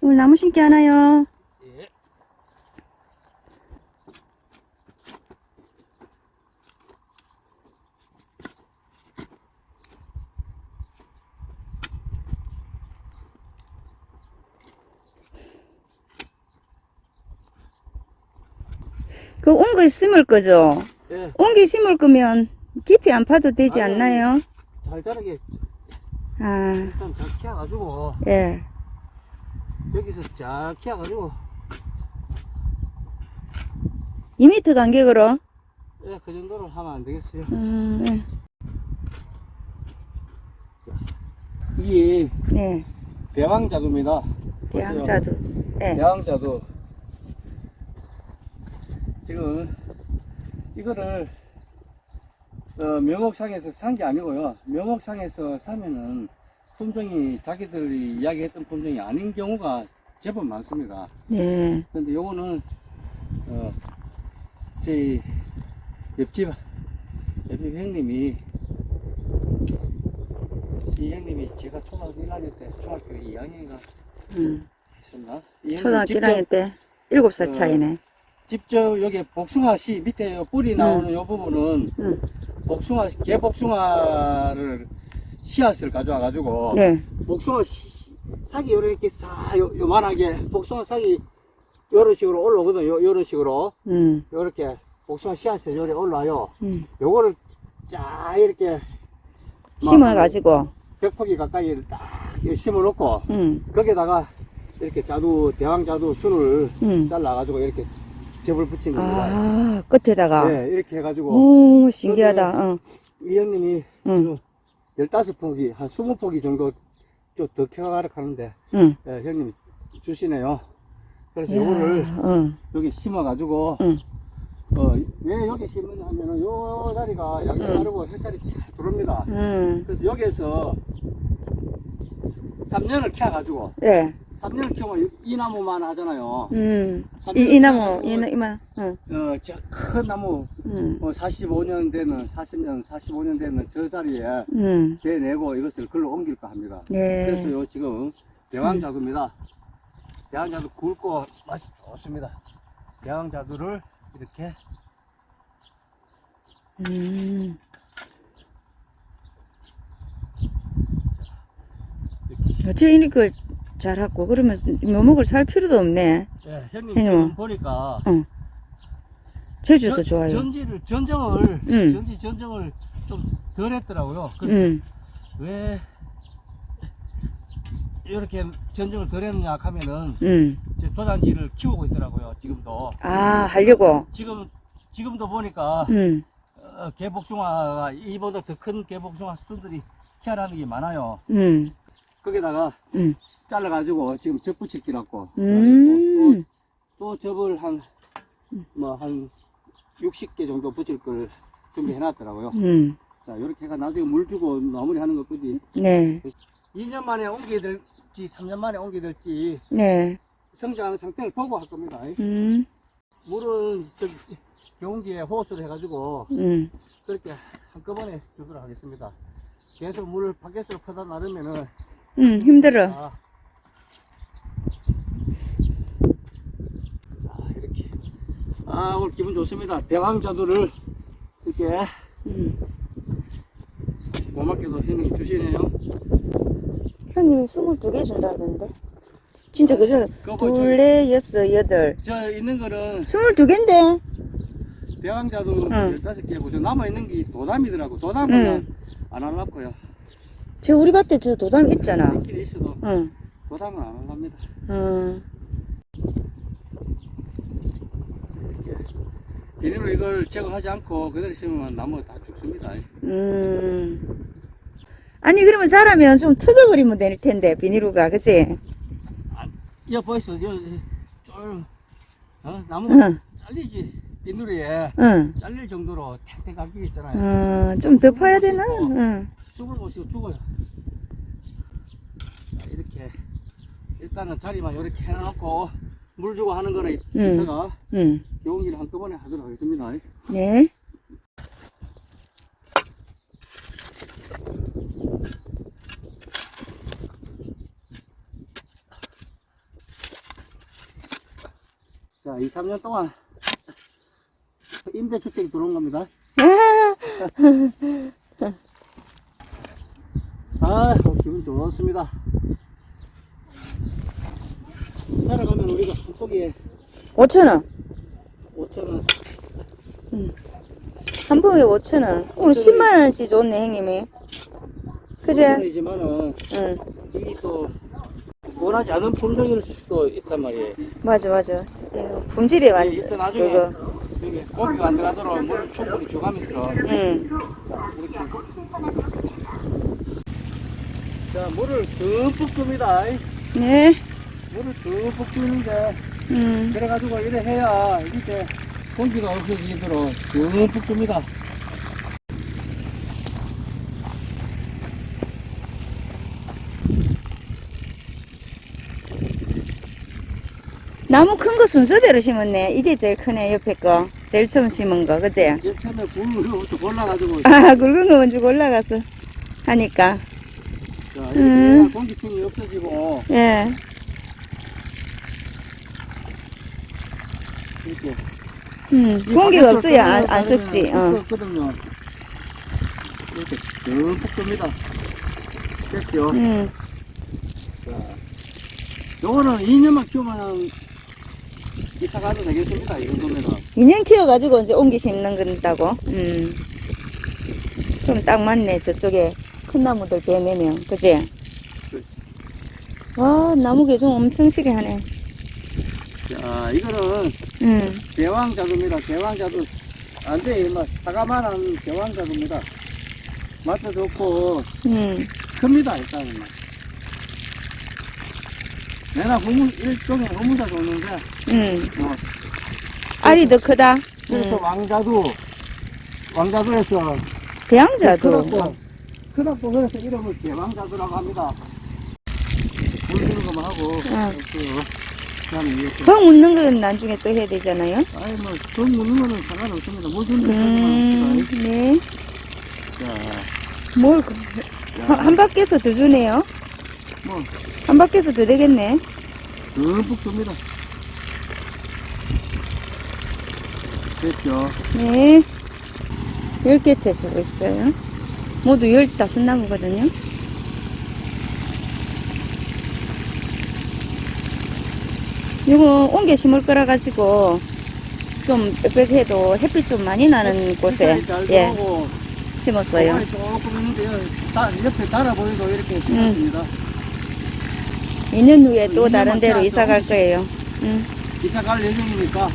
오늘 나무 심기 하나요? 예. 그 옹기 심을 거죠? 예. 옹기 심을 거면 깊이 안 파도 되지 아니, 않나요? 잘 자라게 아, 일단 잘 키워가지고 예. 여기서 잘 키워가지고 2m 간격으로? 예, 그 정도로 하면 안 되겠어요. 음, 예. 이게 네. 대왕자두입니다. 대왕자두. 예. 대왕자두. 지금 이거를 어, 묘목상에서 산 게 아니고요. 묘목상에서 사면은 품종이 자기들이 이야기했던 품종이 아닌 경우가 제법 많습니다. 네. 근데 요거는 어 저희 옆집 옆집 형님이 이 형님이 제가 초등학교 1학년 때 중학교 2학년인가 음. 했었나? 초등학교 직접- 1학년 때 7살 어, 차이네. 직접 여기 복숭아 씨 밑에 요 뿌리 나오는 요 부분은 음. 복숭아 개복숭아를 씨앗을 가져와 가지고 네. 복숭아 씨, 싹이 요렇게 싹 요, 요만하게 복숭아 싹이 요런 식으로 올라오거든 요 요런 식으로 음. 요렇게 복숭아 씨앗이 요래 올라와요 음. 요거를 쫙 이렇게 심어 가지고. 벽포기 가까이 딱 심어 놓고 음. 거기다가 이렇게 자두 대왕 자두 순을 음. 잘라 가지고 이렇게 접을 붙인 겁니다 아, 끝에다가. 네 이렇게 해가지고 오, 신기하다. 어. 이 형님이 응. 지금 15포기, 한 20포기 정도 좀더 켜가라 하는데, 응. 예, 형님이 주시네요. 그래서 이야, 요거를 어. 여기 심어가지고, 응. 어, 왜 여기 심느냐 하면은 요 자리가 양이 응. 다르고 햇살이 잘 들어옵니다. 음. 그래서 여기에서 3년을 켜가지고, 네. 3년을 키우면 이 나무만 하잖아요. 음. 이, 이 나무, 이, 나- 이만. 응. 어, 저 큰 나무, 음. 뭐 45년 되는, 40년, 45년 되는 저 자리에 음. 대내고 이것을 글로 옮길까 합니다. 네. 그래서 요 지금 대왕자두입니다. 대왕자두 굵고 맛이 좋습니다. 대왕자두를 이렇게 음. 어째 이걸 잘하고 그러면 묘목을 살 필요도 없네. 예, 형님 형님. 보니까 제주도 전- 좋아요. 전지를 전정을 음. 전지 전정을 좀 덜 했더라고요. 그 음. 왜 이렇게 전정을 덜 했느냐 하면은 음. 제 도장지를 키우고 있더라고요. 지금도 아, 하려고. 지금 지금도 보니까 음. 어, 개복숭아가 이보다 더 큰 개복숭아 수들이 태어나는 게 많아요. 음. 거기다가 음. 잘라가지고 지금 접 붙일 기라고. 음. 또, 또 접을 한, 뭐, 한 60개 정도 붙일 걸 준비해 놨더라고요. 음. 자, 이렇게 해가 나중에 물 주고 마무리 하는 것까지 네. 2년 2년 만에 옮기게 될지, 3년 만에 옮기게 될지 네. 성장하는 상태를 보고 할 겁니다. 음. 물은 저기 경운기에 호수를 해가지고 음. 그렇게 한꺼번에 주도록 하겠습니다. 계속 물을 밖에서 퍼다 나르면은 음. 힘들어. 아. 자, 이렇게. 아, 오늘 기분 좋습니다. 대왕자두를 이렇게 음. 고맙게도 형님 주시네요. 형님이 22개 준다던데. 진짜 그죠? 그거 둘, 넷, 여섯, 여덟. 저 있는 거는 22개인데? 대왕자두 응. 15개고, 저 남아 있는 게 도담이더라고. 도담은 안 하려고요. 저 우리 밭에 저 도담 있잖아. 있긴 있어도 응. 도담은 안 하랍니다. 어. 비닐로 이걸 제거하지 않고 그대로 심으면 나무가 다 죽습니다. 음. 아니, 그러면 자라면 좀 터져버리면 될 텐데, 비닐루가, 그치? 여 보이소, 여, 쫄, 어, 나무가 응, 잘리지. 비누리에 응. 잘릴 정도로 탱탱 감기 있잖아요. 어, 좀더 파야 되나? 응. 숨을 못 쉬고 죽어요. 자, 이렇게 일단은 자리만 이렇게 해놓고 물 주고 하는 거는 음. 이따가 응. 경운기를 한꺼번에 하도록 하겠습니다. 네. 자, 2, 3년 동안 임대주택이 들어온 겁니다. 아, 기분 좋습니다. 살아가면 우리가 한 포기에 5천원. 5천원. 한 봉에 5천원. 오늘 10만원씩 줬네, 형님이. 그제? 이지만은 응. 이게 또 원하지 않은 품종일 수도 있단 말이에요. 맞아, 맞아. 이거 품질이 완, 이때 나중에 그거. 여기 고기가 안 들어가도록 물을 충분히 줘가면서 응. 이렇게 자 물을 듬뿍 줍니다. 네. 물을 듬뿍 주는데 음. 그래가지고 이래 해야 이렇게 공기가 없어지도록 듬뿍 줍니다. 나무 큰 거 순서대로 심었네. 이게 제일 크네, 옆에 거. 제일 처음 심은 거, 그지? 제일 처음에 굴부터 골라가지고 아, 굵은 거 먼저 올라가서 하니까. 자, 이렇게 음. 공기층이 없어지고 예. 이렇게 음, 이 공기가 바깥으로 없어야 안, 안 썩지. 어. 끄거든요. 이렇게 듬뿍 줍니다. 됐죠? 음. 요거는 2년만 키우면 이사 가도 되겠습니다. 이 정도면은. 2년 키워가지고 이제 옮기 심는 건다고. 음. 좀 딱 맞네, 저쪽에 큰 나무들 빼내면. 그지? 와, 나무 개종 엄청 시게 하네. 자, 이거는 음. 대왕자두입니다. 대왕자두. 안 돼, 막 사과만한 대왕자두입니다. 맛도 좋고, 음. 큽니다, 일단은. 내가 후문, 일종의 후문자도 오는데, 음. 뭐, 알이 더 크다. 그래서 음. 왕자두, 왕자두에서 대왕자도. 크다고 그래서 이름을 대왕자두라고 합니다. 물 주는 것만 하고, 응. 그, 이렇게. 벙 웃는 건 나중에 또 해야 되잖아요. 아이, 뭐, 돈 묻는 거는 상관없습니다. 물 주는 음. 것만 네. 자, 뭘, 그- 한, 한 바퀴에서 더 주네요. 뭐, 한 바퀴에서 더 되겠네. 듬뿍 줍니다. 됐죠? 네. 10개째 주고 있어요. 모두 15나무거든요. 이거 옮겨 심을 거라 가지고 좀 빽빽해도 햇빛 좀 많이 나는 곳에 예 심었어요. 고관이 조금 있는데, 다, 옆에 달아 보이도 이렇게 심었습니다. 2년 후에 또 이년만 다른 데로 이사 갈 거예요. 음. 이사 갈 예정이니까.